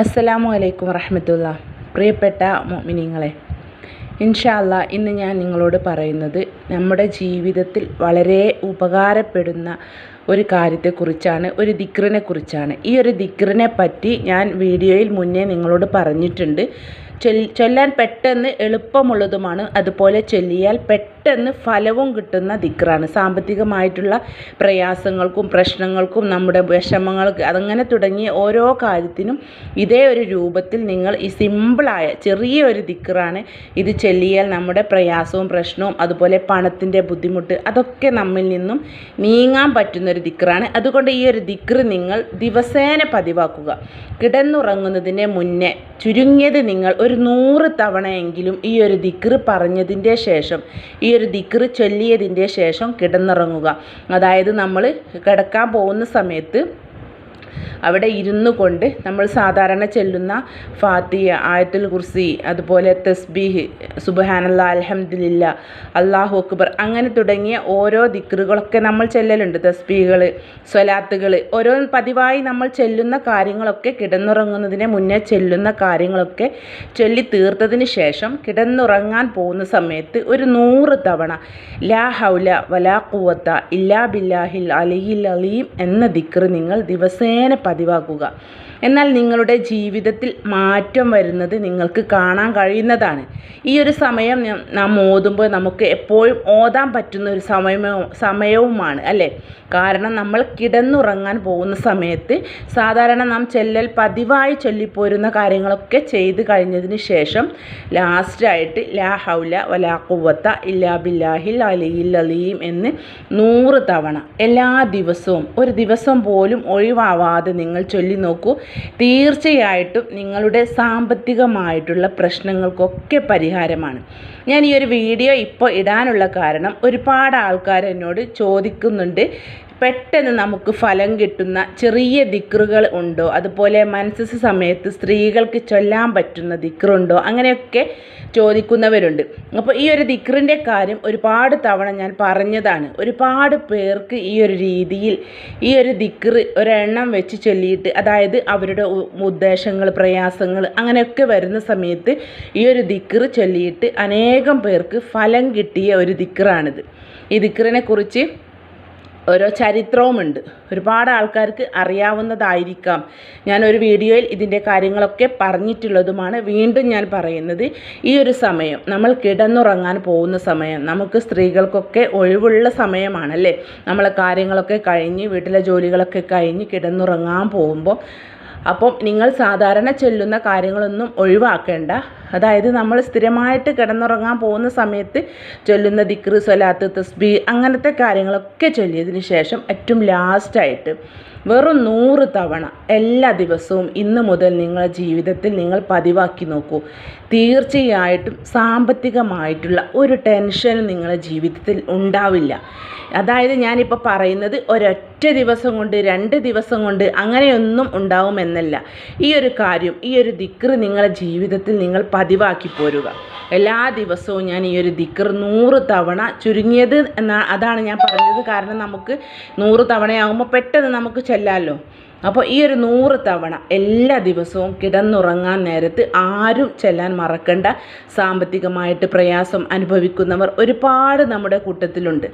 അസ്സലാമു അലൈക്കും വറഹമത്തുള്ള. പ്രിയപ്പെട്ട മോമിനിങ്ങളെ ഇൻഷാല്ല ഇന്ന് ഞാൻ നിങ്ങളോട് പറയുന്നത് നമ്മുടെ ജീവിതത്തിൽ വളരെ ഉപകാരപ്പെടുന്ന ഒരു കാര്യത്തെക്കുറിച്ചാണ് ഒരു ദിക്റിനെ കുറിച്ചാണ് ഈ ഒരു ദിക്റിനെ പറ്റി ഞാൻ വീഡിയോയിൽ മുന്നേ നിങ്ങളോട് പറഞ്ഞിട്ടുണ്ട്. ചൊല്ലാൻ പെട്ടെന്ന് എളുപ്പമുള്ളതുമാണ് അതുപോലെ ചൊല്ലിയാൽ പെട്ടെന്ന് ഫലവും കിട്ടുന്ന ദിക്റാണ്. സാമ്പത്തികമായിട്ടുള്ള പ്രയാസങ്ങൾക്കും പ്രശ്നങ്ങൾക്കും നമ്മുടെ വിഷമങ്ങൾക്ക് അതങ്ങനെ തുടങ്ങിയ ഓരോ കാര്യത്തിനും ഇതേ ഒരു രൂപത്തിൽ നിങ്ങൾ ഈ സിമ്പിളായ ചെറിയ ഒരു ദിക്റാണ് ഇത് ചൊല്ലിയാൽ നമ്മുടെ പ്രയാസവും പ്രശ്നവും അതുപോലെ പണത്തിന്റെ ബുദ്ധിമുട്ട് അതൊക്കെ നമ്മിൽ നിന്നും നീങ്ങാൻ പറ്റുന്ന ഒരു ദിക്റാണ്. അതുകൊണ്ട് ഈ ഒരു ദിക്റ് നിങ്ങൾ ദിവസേന പതിവാക്കുക. കിടന്നുറങ്ങുന്നതിന് മുന്നേ ചുരുങ്ങിയത് നിങ്ങൾ ഒരു നൂറ് തവണയെങ്കിലും ഈ ഒരു ദിക്റ് പറഞ്ഞതിന്റെ ശേഷം ഈ ഒരു ദിക്റ് ചൊല്ലിയതിന്റെ ശേഷം കിടന്നുറങ്ങുക. അതായത് നമ്മൾ കിടക്കാൻ പോകുന്ന സമയത്ത് അവിടെ ഇരുന്നു കൊണ്ട് നമ്മൾ സാധാരണ ചെല്ലുന്ന ഫാത്തിയ ആയത്തുൽ കുർസി അതുപോലെ തസ്ബീഹ് സുബഹാനല്ല അലഹമ്മദില്ല അള്ളാഹു അക്ബർ അങ്ങനെ തുടങ്ങിയ ഓരോ ദിക്റുകളൊക്കെ നമ്മൾ ചെല്ലലുണ്ട്. തസ്ബീഹുകൾ സ്വലാത്തുകൾ ഓരോ പതിവായി നമ്മൾ ചെല്ലുന്ന കാര്യങ്ങളൊക്കെ കിടന്നുറങ്ങുന്നതിന് മുന്നേ ചെല്ലുന്ന കാര്യങ്ങളൊക്കെ ചൊല്ലി തീർത്തതിന് ശേഷം കിടന്നുറങ്ങാൻ പോകുന്ന സമയത്ത് ഒരു നൂറ് തവണ ലാ ഹൗല വലാ കുവത്ത ഇല്ലാ ബില്ലാഹിൽ അലിയിൽ അലീം എന്ന ദിക്ർ നിങ്ങൾ ദിവസേന പതിവാക്കുക. എന്നാൽ നിങ്ങളുടെ ജീവിതത്തിൽ മാറ്റം വരുന്നത് നിങ്ങൾക്ക് കാണാൻ കഴിയുന്നതാണ്. ഈ ഒരു സമയം നാം ഓതുമ്പോൾ നമുക്ക് എപ്പോഴും ഓതാൻ പറ്റുന്ന ഒരു സമയമോ സമയവുമാണ് അല്ലേ? കാരണം നമ്മൾ കിടന്നുറങ്ങാൻ പോകുന്ന സമയത്ത് സാധാരണ നാം ചെല്ലൽ പതിവായി ചൊല്ലിപ്പോരുന്ന കാര്യങ്ങളൊക്കെ ചെയ്ത് കഴിഞ്ഞതിന് ശേഷം ലാസ്റ്റായിട്ട് ലാ ഹൗല വലാ കുവത്ത ഇല്ലാ ബില്ലാഹിൽ അലിയിൽ അലീം എന്ന് നൂറ് തവണ എല്ലാ ദിവസവും ഒരു ദിവസം പോലും ഒഴിവാവാതെ നിങ്ങൾ ചൊല്ലി നോക്കൂ തീർച്ചയായിട്ടും നിങ്ങളുടെ സാമ്പത്തികമായിട്ടുള്ള പ്രശ്നങ്ങൾക്കൊക്കെ പരിഹാരമാണ്. ഞാൻ ഈ ഒരു വീഡിയോ ഇപ്പോൾ ഇടാനുള്ള കാരണം ഒരുപാട് ആൾക്കാർ എന്നോട് ചോദിക്കുന്നുണ്ട്. പെട്ടെന്ന് നമുക്ക് ഫലം കിട്ടുന്ന ചെറിയ ദിക്റുകൾ ഉണ്ടോ? അതുപോലെ മനസ്സസ് സമയത്ത് സ്ത്രീകൾക്ക് ചൊല്ലാൻ പറ്റുന്ന ദിക്റുണ്ടോ? അങ്ങനെയൊക്കെ ചോദിക്കുന്നവരുണ്ട്. അപ്പോൾ ഈ ഒരു ദിക്റിന്റെ കാര്യം ഒരുപാട് തവണ ഞാൻ പറഞ്ഞതാണ്. ഒരുപാട് പേർക്ക് ഈ ഒരു രീതിയിൽ ഈ ഒരു ദിക്റ് ഒരെണ്ണം വെച്ച് ചൊല്ലിയിട്ട് അതായത് അവരുടെ ഉദ്ദേശങ്ങൾ പ്രയാസങ്ങൾ അങ്ങനെയൊക്കെ വരുന്ന സമയത്ത് ഈ ഒരു ദിക്റ് ചൊല്ലിയിട്ട് അനേകം പേർക്ക് ഫലം കിട്ടിയ ഒരു ദിക്റാണിത്. ഈ ദിക്റിനെ കുറിച്ച് ഓരോ ചരിത്രവുമുണ്ട്. ഒരുപാട് ആൾക്കാർക്ക് അറിയാവുന്നതായിരിക്കാം. ഞാനൊരു വീഡിയോയിൽ ഇതിന്റെ കാര്യങ്ങളൊക്കെ പറഞ്ഞിട്ടുള്ളതുമാണ് വീണ്ടും ഞാൻ പറയുന്നത്. ഈ ഒരു സമയം നമ്മൾ കിടന്നുറങ്ങാൻ പോകുന്ന സമയം നമുക്ക് സ്ത്രീകൾക്കൊക്കെ ഒഴിവുള്ള സമയമാണല്ലേ? നമ്മളെ കാര്യങ്ങളൊക്കെ കഴിഞ്ഞ് വീട്ടിലെ ജോലികളൊക്കെ കഴിഞ്ഞ് കിടന്നുറങ്ങാൻ പോകുമ്പോൾ അപ്പം നിങ്ങൾ സാധാരണ ചെല്ലുന്ന കാര്യങ്ങളൊന്നും ഒഴിവാക്കേണ്ട. അതായത് നമ്മൾ സ്ഥിരമായിട്ട് കിടന്നുറങ്ങാൻ പോകുന്ന സമയത്ത് ചൊല്ലുന്ന ദിക്റ് സ്വലാത്ത് തസ്ബി അങ്ങനത്തെ കാര്യങ്ങളൊക്കെ ചൊല്ലിയതിന് ശേഷം ഏറ്റവും ലാസ്റ്റായിട്ട് വെറും നൂറ് തവണ എല്ലാ ദിവസവും ഇന്ന് മുതൽ നിങ്ങളുടെ ജീവിതത്തിൽ നിങ്ങൾ പതിവാക്കി നോക്കൂ. തീർച്ചയായിട്ടും സാമ്പത്തികമായിട്ടുള്ള ഒരു ടെൻഷനും നിങ്ങളുടെ ജീവിതത്തിൽ ഉണ്ടാവില്ല. അതായത് ഞാനിപ്പോൾ പറയുന്നത് ഒരൊറ്റ ദിവസം കൊണ്ട് രണ്ട് ദിവസം കൊണ്ട് അങ്ങനെയൊന്നും ഉണ്ടാവുമെന്നല്ല. ഈ ഒരു കാര്യം ഈ ഒരു ദിക്റ് നിങ്ങളുടെ ജീവിതത്തിൽ നിങ്ങൾ പതിവാക്കി പോരുക. എല്ലാ ദിവസവും ഞാൻ ഈ ഒരു ദിക്കർ നൂറ് തവണ ചുരുങ്ങിയത് എന്നാ അതാണ് ഞാൻ പറഞ്ഞത്. കാരണം നമുക്ക് നൂറ് തവണയാകുമ്പോൾ പെട്ടെന്ന് നമുക്ക് escucha Lalo. അപ്പോൾ ഈ ഒരു നൂറ് തവണ എല്ലാ ദിവസവും കിടന്നുറങ്ങാൻ നേരത്ത് ആരും ചെല്ലാൻ മറക്കണ്ട. സാമ്പത്തികമായിട്ട് പ്രയാസം അനുഭവിക്കുന്നവർ ഒരുപാട് നമ്മുടെ കൂട്ടത്തിലുണ്ട്.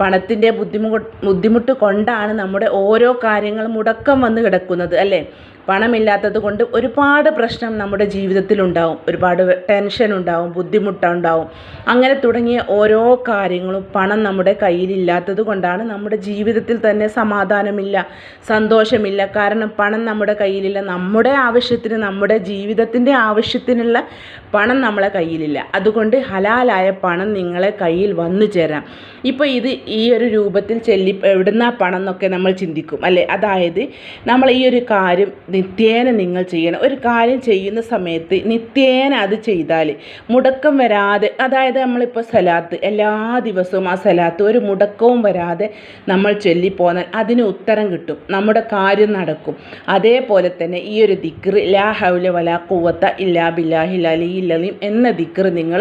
പണത്തിന്റെ ബുദ്ധിമുട്ട് ബുദ്ധിമുട്ട് കൊണ്ടാണ് നമ്മുടെ ഓരോ കാര്യങ്ങളും മുടക്കം വന്ന് കിടക്കുന്നത് അല്ലേ? പണമില്ലാത്തത് കൊണ്ട് ഒരുപാട് പ്രശ്നം നമ്മുടെ ജീവിതത്തിലുണ്ടാവും. ഒരുപാട് ടെൻഷൻ ഉണ്ടാവും ബുദ്ധിമുട്ടുണ്ടാവും. അങ്ങനെ തുടങ്ങിയ ഓരോ കാര്യങ്ങളും പണം നമ്മുടെ കയ്യിലില്ലാത്തത് കൊണ്ടാണ് നമ്മുടെ ജീവിതത്തിൽ തന്നെ സമാധാനമില്ല സന്തോഷമില്ല. കാരണം പണം നമ്മുടെ കയ്യിലില്ല. നമ്മുടെ ആവശ്യത്തിന് നമ്മുടെ ജീവിതത്തിന്റെ ആവശ്യത്തിനുള്ള പണം നമ്മളെ കയ്യിലില്ല. അതുകൊണ്ട് ഹലാലായ പണം നിങ്ങളെ കയ്യിൽ വന്നു ചേരാം. ഇപ്പോൾ ഇത് ഈ ഒരു രൂപത്തിൽ ചെല്ലി എവിടുന്ന പണം എന്നൊക്കെ നമ്മൾ ചിന്തിക്കും അല്ലേ? അതായത് നമ്മൾ ഈ ഒരു കാര്യം നിത്യേന നിങ്ങൾ ചെയ്യണം. ഒരു കാര്യം ചെയ്യുന്ന സമയത്ത് നിത്യേന അത് ചെയ്താൽ മുടക്കം വരാതെ അതായത് നമ്മളിപ്പോൾ സലാത്ത് എല്ലാ ദിവസവും ആ സലാത്ത് ഒരു മുടക്കവും വരാതെ നമ്മൾ ചൊല്ലിപ്പോന്നാൽ അതിന് ഉത്തരം കിട്ടും. നമ്മുടെ കാര്യം നടക്കും. അതേപോലെ തന്നെ ഈ ഒരു ദിക്ർ ലാ ഹൗല വല കുവത്ത ഇല്ലാ ബില്ലാഹി ബില്ലാഹിൽ അലിയില്ലീം എന്ന ദിക്ർ നിങ്ങൾ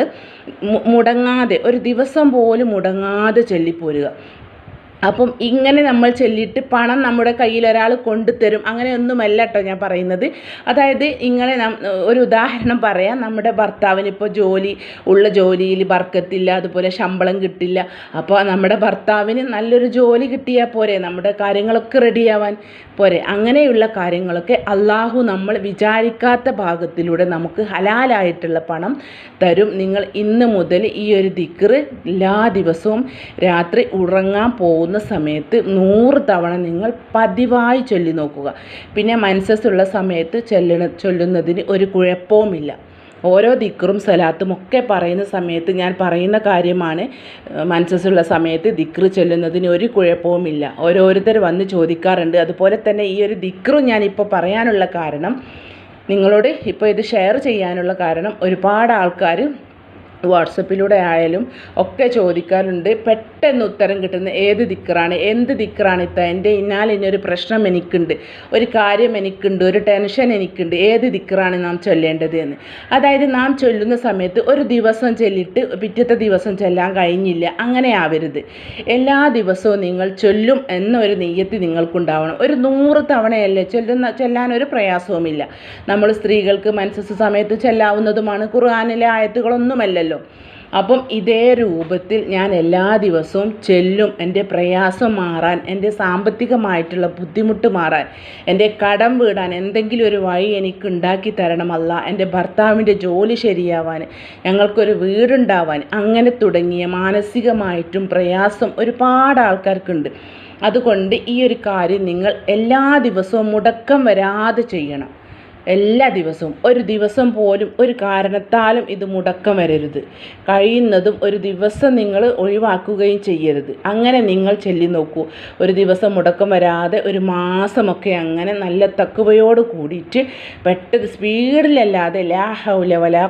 മുടങ്ങാതെ ഒരു ദിവസം പോലും മുടങ്ങാതെ ചൊല്ലിപ്പോരുക. അപ്പം ഇങ്ങനെ നമ്മൾ ചൊല്ലിയിട്ട് പണം നമ്മുടെ കയ്യിൽ ഒരാൾ കൊണ്ടുതരും. അങ്ങനെയൊന്നുമല്ല കേട്ടോ ഞാൻ പറയുന്നത്. അതായത് ഇങ്ങനെ ഒരു ഉദാഹരണം പറയാം. നമ്മുടെ ഭർത്താവിന് ഇപ്പോൾ ജോലി ഉള്ള ജോലിയിൽ ബർക്കത്തില്ല അതുപോലെ ശമ്പളം കിട്ടില്ല. അപ്പോൾ നമ്മുടെ ഭർത്താവിന് നല്ലൊരു ജോലി കിട്ടിയാൽ പോരെ നമ്മുടെ കാര്യങ്ങളൊക്കെ റെഡിയാവാൻ പോരെ. അങ്ങനെയുള്ള കാര്യങ്ങളൊക്കെ അള്ളാഹു നമ്മൾ വിചാരിക്കാത്ത ഭാഗത്തിലൂടെ നമുക്ക് ഹലാലായിട്ടുള്ള പണം തരും. നിങ്ങൾ ഇന്ന് മുതൽ ഈ ഒരു ദിക്കറ് എല്ലാ ദിവസവും രാത്രി ഉറങ്ങാൻ പോകുന്ന സമയത്ത് നൂറ് തവണ നിങ്ങൾ പതിവായി ചൊല്ലി നോക്കുക. പിന്നെ മനസ്സസ്സുള്ള സമയത്ത് ചൊല്ലണ ചൊല്ലുന്നതിന് ഒരു കുഴപ്പവുമില്ല. ഓരോ ദിക്റും സലാത്തും ഒക്കെ പറയുന്ന സമയത്ത് ഞാൻ പറയുന്ന കാര്യമാണ് മനസ്സസ്സുള്ള സമയത്ത് ദിക്റ് ചൊല്ലുന്നതിന് ഒരു കുഴപ്പവുമില്ല. ഓരോരുത്തർ വന്ന് ചോദിക്കാറുണ്ട്. അതുപോലെ തന്നെ ഈ ഒരു ദിക്റും ഞാനിപ്പോൾ പറയാനുള്ള കാരണം നിങ്ങളോട് ഇപ്പോൾ ഇത് ഷെയർ ചെയ്യാനുള്ള കാരണം ഒരുപാട് ആൾക്കാർ വാട്സപ്പിലൂടെ ആയാലും ഒക്കെ ചോദിക്കാറുണ്ട്. പെട്ടെന്ന് ഉത്തരം കിട്ടുന്ന ഏത് ദിക്കറാണ്? എന്ത് ദിക്കറാണ് ഇത്ത എന്റെ ഇന്നാൽ ഇനിയൊരു പ്രശ്നം എനിക്കുണ്ട്. ഒരു കാര്യം എനിക്കുണ്ട്. ഒരു ടെൻഷൻ എനിക്കുണ്ട്. ഏത് ദിക്കറാണ് നാം ചൊല്ലേണ്ടത് എന്ന്. അതായത് നാം ചൊല്ലുന്ന സമയത്ത് ഒരു ദിവസം ചൊല്ലിട്ട് പിറ്റത്തെ ദിവസം ചൊല്ലാൻ കഴിഞ്ഞില്ല. അങ്ങനെ ആവരുത്. എല്ലാ ദിവസവും നിങ്ങൾ ചൊല്ലും എന്നൊരു നെയ്യത്തി നിങ്ങൾക്കുണ്ടാവണം. ഒരു നൂറ് തവണയല്ലേ ചൊല്ലുന്ന ചൊല്ലാൻ ഒരു പ്രയാസവുമില്ല. നമ്മൾ സ്ത്രീകൾക്ക് മനസ്സസ് സമയത്ത് ചെല്ലാവുന്നതുമാണ്. ഖുർആാനിലെ ആയത്തുകളൊന്നുമല്ലല്ലോ. അപ്പം ഇതേ രൂപത്തിൽ ഞാൻ എല്ലാ ദിവസവും ചെല്ലും. എന്റെ പ്രയാസം മാറാൻ എന്റെ സാമ്പത്തികമായിട്ടുള്ള ബുദ്ധിമുട്ട് മാറാൻ എന്റെ കടം വീടാൻ എന്തെങ്കിലും ഒരു വഴി എനിക്ക് ഉണ്ടാക്കി തരണമല്ല എന്റെ ഭർത്താവിന്റെ ജോലി ശരിയാവാൻ ഞങ്ങൾക്കൊരു വീടുണ്ടാവാൻ അങ്ങനെ തുടങ്ങിയ മാനസികമായിട്ടും പ്രയാസം ഒരുപാട് ആൾക്കാർക്കുണ്ട്. അതുകൊണ്ട് ഈ ഒരു കാര്യം നിങ്ങൾ എല്ലാ ദിവസവും മുടക്കം വരാതെ ചെയ്യണം. എല്ലാ ദിവസവും ഒരു ദിവസം പോലും ഒരു കാരണത്താലും ഇത് മുടക്കം വരരുത്. കഴിയുന്നതും ഒരു ദിവസം നിങ്ങൾ ഒഴിവാക്കുകയും ചെയ്യരുത്. അങ്ങനെ നിങ്ങൾ ചെല്ലി നോക്കൂ ഒരു ദിവസം മുടക്കം വരാതെ ഒരു മാസമൊക്കെ അങ്ങനെ നല്ല തക്കുവയോട് കൂടിയിട്ട് പെട്ടെന്ന് സ്പീഡിലല്ലാതെ ലാ വലാ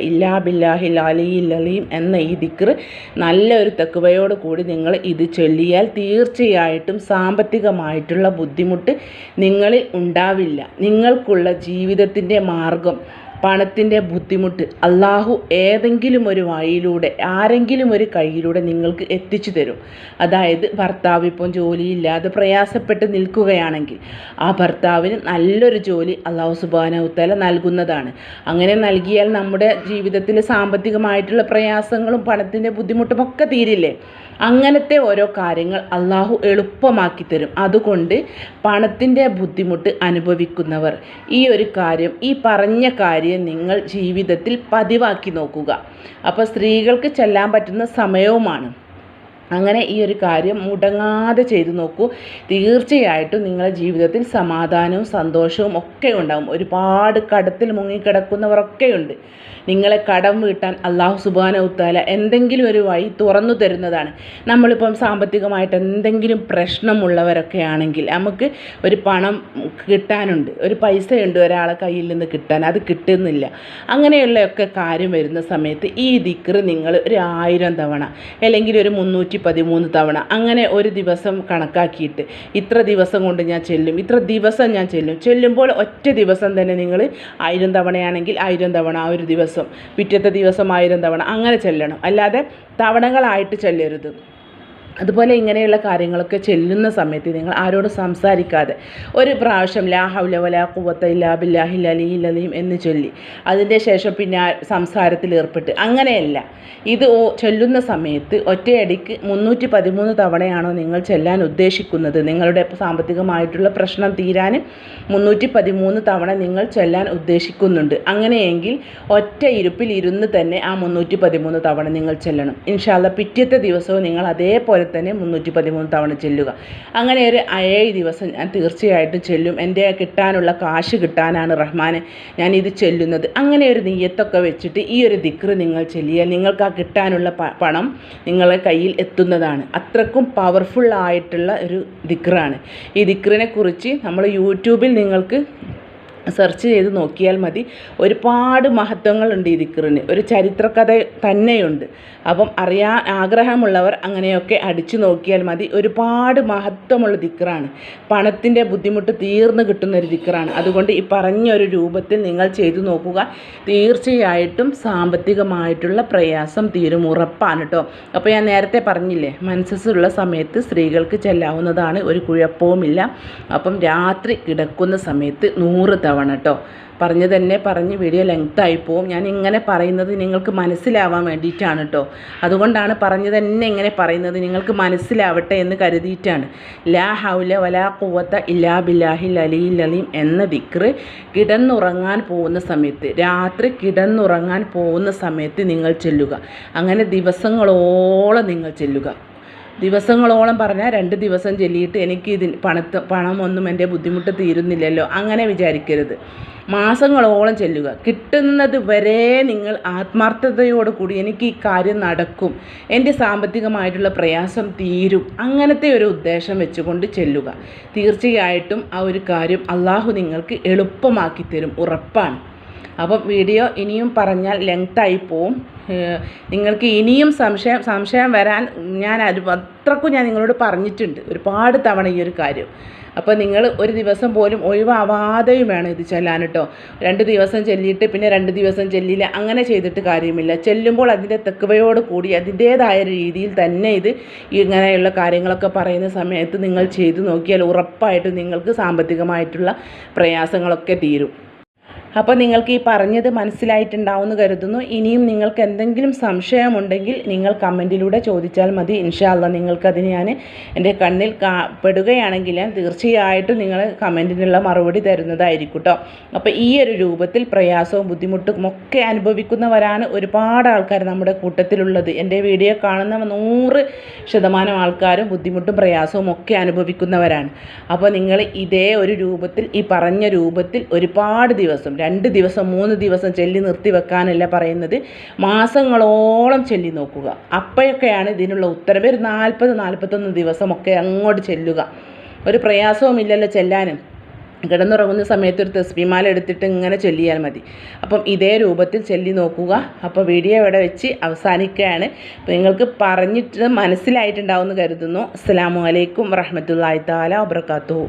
ഇല്ലാ ബില്ലാഹിൽ അലിയിൽ അലീം എന്ന ഈ ദിക്ർ നല്ലൊരു തക്കുവയോട് കൂടി നിങ്ങൾ ഇത് ചൊല്ലിയാൽ തീർച്ചയായിട്ടും സാമ്പത്തികമായിട്ടുള്ള ബുദ്ധിമുട്ട് നിങ്ങളിൽ ഉണ്ടാവില്ല. നിങ്ങൾക്കുള്ള ജീവിതത്തിന്റെ മാർഗം പണത്തിന്റെ ബുദ്ധിമുട്ട് അള്ളാഹു ഏതെങ്കിലും ഒരു വഴിയിലൂടെ ആരെങ്കിലും ഒരു കൈയിലൂടെ നിങ്ങൾക്ക് എത്തിച്ചു തരും. അതായത് ഭർത്താവ് ഇപ്പം ജോലിയില്ലാതെ പ്രയാസപ്പെട്ട് നിൽക്കുകയാണെങ്കിൽ ആ ഭർത്താവിന് നല്ലൊരു ജോലി അള്ളാഹു സുബാനവുത്തല നൽകുന്നതാണ്. അങ്ങനെ നൽകിയാൽ നമ്മുടെ ജീവിതത്തിൽ സാമ്പത്തികമായിട്ടുള്ള പ്രയാസങ്ങളും പണത്തിന്റെ ബുദ്ധിമുട്ടും ഒക്കെ തീരില്ലേ? അങ്ങനത്തെ ഓരോ കാര്യങ്ങൾ അള്ളാഹു എളുപ്പമാക്കി തരും. അതുകൊണ്ട് പണത്തിന്റെ ബുദ്ധിമുട്ട് അനുഭവിക്കുന്നവർ ഈ ഒരു കാര്യം ഈ പറഞ്ഞ കാര്യം നിങ്ങൾ ജീവിതത്തിൽ പതിവാക്കി നോക്കുക. അപ്പോൾ സ്ത്രീകൾക്ക് ചെല്ലാൻ പറ്റുന്ന സമയവുമാണ്. അങ്ങനെ ഈ ഒരു കാര്യം മുടങ്ങാതെ ചെയ്തു നോക്കൂ. തീർച്ചയായിട്ടും നിങ്ങളുടെ ജീവിതത്തിൽ സമാധാനവും സന്തോഷവും ഒക്കെ ഉണ്ടാകും ഒരുപാട് കടത്തിൽ മുങ്ങിക്കിടക്കുന്നവരൊക്കെയുണ്ട്. നിങ്ങളെ കടം വീട്ടാൻ അള്ളാഹു സുബാന ഉത്താല എന്തെങ്കിലും ഒരു വഴി തുറന്നു തരുന്നതാണ്. നമ്മളിപ്പം സാമ്പത്തികമായിട്ട് എന്തെങ്കിലും പ്രശ്നമുള്ളവരൊക്കെ ആണെങ്കിൽ നമുക്ക് ഒരു പണം കിട്ടാനുണ്ട്. ഒരു പൈസയുണ്ട് ഒരാളെ കയ്യിൽ നിന്ന് കിട്ടാൻ. അത് കിട്ടുന്നില്ല. അങ്ങനെയുള്ളയൊക്കെ കാര്യം വരുന്ന സമയത്ത് ഈ ദിക്കറ് നിങ്ങൾ ഒരു ആയിരം തവണ അല്ലെങ്കിൽ ഒരു മുന്നൂറ്റി പതിമൂന്ന് തവണ. അങ്ങനെ ഒരു ദിവസം കണക്കാക്കിയിട്ട് ഇത്ര ദിവസം കൊണ്ട് ഞാൻ ചെല്ലും. ഇത്ര ദിവസം ഞാൻ ചെല്ലും. ചെല്ലുമ്പോൾ ഒറ്റ ദിവസം തന്നെ നിങ്ങൾ ആയിരം തവണയാണെങ്കിൽ ആയിരം തവണ ആ ഒരു ദിവസം. പിറ്റത്തെ ദിവസം ആയിരം തവണ. അങ്ങനെ ചെല്ലണം. അല്ലാതെ തവണകളായിട്ട് ചെല്ലരുത്. അതുപോലെ ഇങ്ങനെയുള്ള കാര്യങ്ങളൊക്കെ ചെല്ലുന്ന സമയത്ത് നിങ്ങൾ ആരോടും സംസാരിക്കാതെ ഒരു പ്രാവശ്യം ലാ ഹൗല വലാ കുവത്ത ഇല്ലാ ബില്ലാഹി ലലി അലീം എന്ന് ചൊല്ലി അതിന്റെ ശേഷം പിന്നെ സംസാരത്തിൽ ഏർപ്പെട്ട്. അങ്ങനെയല്ല. ഇത് ചൊല്ലുന്ന സമയത്ത് ഒറ്റയടിക്ക് മുന്നൂറ്റി പതിമൂന്ന് തവണയാണോ നിങ്ങൾ ചെല്ലാൻ ഉദ്ദേശിക്കുന്നത്. നിങ്ങളുടെ സാമ്പത്തികമായിട്ടുള്ള പ്രശ്നം തീരാൻ മുന്നൂറ്റി പതിമൂന്ന് തവണ നിങ്ങൾ ചെല്ലാൻ ഉദ്ദേശിക്കുന്നുണ്ട്. അങ്ങനെയെങ്കിൽ ഒറ്റ ഇരുപ്പിൽ ഇരുന്ന് തന്നെ ആ മുന്നൂറ്റി പതിമൂന്ന് തവണ നിങ്ങൾ ചെല്ലണം. ഇൻഷാല്ല പിറ്റത്തെ ദിവസവും നിങ്ങൾ അതേപോലെ തന്നെ മുന്നൂറ്റി പതിമൂന്ന് തവണ ചെല്ലുക. അങ്ങനെ ഒരു ഏഴ് ദിവസം ഞാൻ തീർച്ചയായിട്ടും ചെല്ലും. എന്റെ കിട്ടാനുള്ള കാശ് കിട്ടാനാണ് റഹ്മാന് ഞാൻ ഇത് ചെല്ലുന്നത്. അങ്ങനെ ഒരു നെയ്യത്തൊക്കെ വെച്ചിട്ട് ഈ ഒരു ദിക്റ് നിങ്ങൾ ചെല്ലിയാൽ നിങ്ങൾക്ക് ആ കിട്ടാനുള്ള പണം നിങ്ങളെ കയ്യിൽ എത്തുന്നതാണ്. അത്രക്കും പവർഫുൾ ആയിട്ടുള്ള ഒരു ദിക്റാണ്. ഈ ദിക്റിനെ കുറിച്ച് നമ്മൾ യൂട്യൂബിൽ നിങ്ങൾക്ക് സെർച്ച് ചെയ്ത് നോക്കിയാൽ മതി. ഒരുപാട് മഹത്വങ്ങളുണ്ട് ഈ ദിക്കറിന് ഒരു ചരിത്രകഥ തന്നെയുണ്ട്. അപ്പം അറിയാൻ ആഗ്രഹമുള്ളവർ അങ്ങനെയൊക്കെ അടിച്ചു നോക്കിയാൽ മതി. ഒരുപാട് മഹത്വമുള്ള ദിക്കറാണ് പണത്തിന്റെ ബുദ്ധിമുട്ട് തീർന്നു കിട്ടുന്ന ഒരു ദിക്കറാണ് അതുകൊണ്ട് ഈ പറഞ്ഞൊരു രൂപത്തിൽ നിങ്ങൾ ചെയ്തു നോക്കുക. തീർച്ചയായിട്ടും സാമ്പത്തികമായിട്ടുള്ള പ്രയാസം തീരും ഉറപ്പാണ് കേട്ടോ അപ്പോൾ ഞാൻ നേരത്തെ പറഞ്ഞില്ലേ മനസ്സുള്ള സമയത്ത് സ്ത്രീകൾക്ക് ചെല്ലാവുന്നതാണ് ഒരു കുഴപ്പവുമില്ല. അപ്പം രാത്രി കിടക്കുന്ന സമയത്ത് നൂറ് തവണ കേട്ടോ. പറഞ്ഞു തന്നെ പറഞ്ഞ് വീഡിയോ ലെങ്ത്തായി പോവും. ഞാൻ ഇങ്ങനെ പറയുന്നത് നിങ്ങൾക്ക് മനസ്സിലാവാൻ വേണ്ടിയിട്ടാണ് കേട്ടോ. അതുകൊണ്ടാണ് പറഞ്ഞു തന്നെ ഇങ്ങനെ പറയുന്നത് നിങ്ങൾക്ക് മനസ്സിലാവട്ടെ എന്ന് കരുതിയിട്ടാണ്. ലാ ഹൗല വലാ കുവത്ത ഇല്ലാ ബില്ലാഹിൽ അലിയിൽ അലീം എന്ന ദിക്റ് കിടന്നുറങ്ങാൻ പോകുന്ന സമയത്ത് രാത്രി കിടന്നുറങ്ങാൻ പോകുന്ന സമയത്ത് നിങ്ങൾ ചെല്ലുക. അങ്ങനെ ദിവസങ്ങളോളം നിങ്ങൾ ചെല്ലുക. ദിവസങ്ങളോളം പറഞ്ഞാൽ രണ്ട് ദിവസം ചെല്ലിയിട്ട് എനിക്ക് ഇതിന് പണത്ത് പണമൊന്നും എന്റെ ബുദ്ധിമുട്ട് തീരുന്നില്ലല്ലോ അങ്ങനെ വിചാരിക്കരുത്. മാസങ്ങളോളം ചെല്ലുക. കിട്ടുന്നത് വരെ നിങ്ങൾ ആത്മാർത്ഥതയോട് കൂടി എനിക്ക് ഈ കാര്യം നടക്കും. എന്റെ സാമ്പത്തികമായിട്ടുള്ള പ്രയാസം തീരും. അങ്ങനത്തെ ഒരു ഉദ്ദേശം വെച്ചുകൊണ്ട് ചെല്ലുക. തീർച്ചയായിട്ടും ആ ഒരു കാര്യം അള്ളാഹു നിങ്ങൾക്ക് എളുപ്പമാക്കി തരും ഉറപ്പാണ്. അപ്പം വീഡിയോ ഇനിയും പറഞ്ഞാൽ ലെങ്തായി പോവും. നിങ്ങൾക്ക് ഇനിയും സംശയം സംശയം വരാൻ ഞാൻ അത് അത്രക്കും ഞാൻ നിങ്ങളോട് പറഞ്ഞിട്ടുണ്ട്. ഒരുപാട് തവണ ഈ ഒരു കാര്യം. അപ്പോൾ നിങ്ങൾ ഒരു ദിവസം പോലും ഒഴിവാവാതെയും വേണം ഇത് ചെല്ലാൻ കേട്ടോ. രണ്ട് ദിവസം ചെല്ലിയിട്ട് പിന്നെ രണ്ട് ദിവസം ചെല്ലില്ല. അങ്ങനെ ചെയ്തിട്ട് കാര്യമില്ല. ചെല്ലുമ്പോൾ അതിന്റെ തെക്കുവയോട് കൂടി അതിന്റേതായ രീതിയിൽ തന്നെ ഇത് ഇങ്ങനെയുള്ള കാര്യങ്ങളൊക്കെ പറയുന്ന സമയത്ത് നിങ്ങൾ ചെയ്തു നോക്കിയാൽ ഉറപ്പായിട്ടും നിങ്ങൾക്ക് സാമ്പത്തികമായിട്ടുള്ള പ്രയാസങ്ങളൊക്കെ തീരും. അപ്പോൾ നിങ്ങൾക്ക് ഈ പറഞ്ഞത് മനസ്സിലായിട്ടുണ്ടാവുമെന്ന് കരുതുന്നു. ഇനിയും നിങ്ങൾക്ക് എന്തെങ്കിലും സംശയമുണ്ടെങ്കിൽ നിങ്ങൾ കമന്റിലൂടെ ചോദിച്ചാൽ മതി. ഇൻഷാല്ല നിങ്ങൾക്കത് ഞാൻ എന്റെ കണ്ണിൽ പെടുകയാണെങ്കിൽ ഞാൻ തീർച്ചയായിട്ടും നിങ്ങൾ കമന്റിനുള്ള മറുപടി തരുന്നതായിരിക്കും കേട്ടോ അപ്പോൾ ഈ ഒരു രൂപത്തിൽ പ്രയാസവും ബുദ്ധിമുട്ടും ഒക്കെ അനുഭവിക്കുന്നവരാണ് ഒരുപാട് ആൾക്കാർ നമ്മുടെ കൂട്ടത്തിലുള്ളത്. എന്റെ വീഡിയോ കാണുന്ന നൂറ് ശതമാനം ആൾക്കാരും ബുദ്ധിമുട്ടും പ്രയാസവും ഒക്കെ അനുഭവിക്കുന്നവരാണ്. അപ്പോൾ നിങ്ങൾ ഇതേ ഒരു രൂപത്തിൽ ഈ പറഞ്ഞ രൂപത്തിൽ ഒരുപാട് ദിവസം രണ്ട് ദിവസം മൂന്ന് ദിവസം ചെല്ലി നിർത്തി വെക്കാനല്ല പറയുന്നത്. മാസങ്ങളോളം ചെല്ലി നോക്കുക. അപ്പോഴൊക്കെയാണ് ഇതിനുള്ള ഉത്തരവ് ഒരു നാൽപ്പത് നാൽപ്പത്തൊന്ന് ദിവസമൊക്കെ അങ്ങോട്ട് ചെല്ലുക. ഒരു പ്രയാസവുമില്ലല്ലോ ചെല്ലാനും. കിടന്നുറങ്ങുന്ന സമയത്ത് ഒരു തസ്ബിമാല എടുത്തിട്ട് ഇങ്ങനെ ചൊല്ലിയാൽ മതി. അപ്പം ഇതേ രൂപത്തിൽ ചൊല്ലി നോക്കുക. അപ്പോൾ വീഡിയോ ഇവിടെ വെച്ച് അവസാനിക്കുകയാണ്. അപ്പോൾ നിങ്ങൾക്ക് പറഞ്ഞിട്ട് മനസ്സിലായിട്ടുണ്ടാവുമെന്ന് കരുതുന്നു. അസ്സാം വലൈക്കും വറഹമത്തല്ലാ താല വബർക്കാത്തു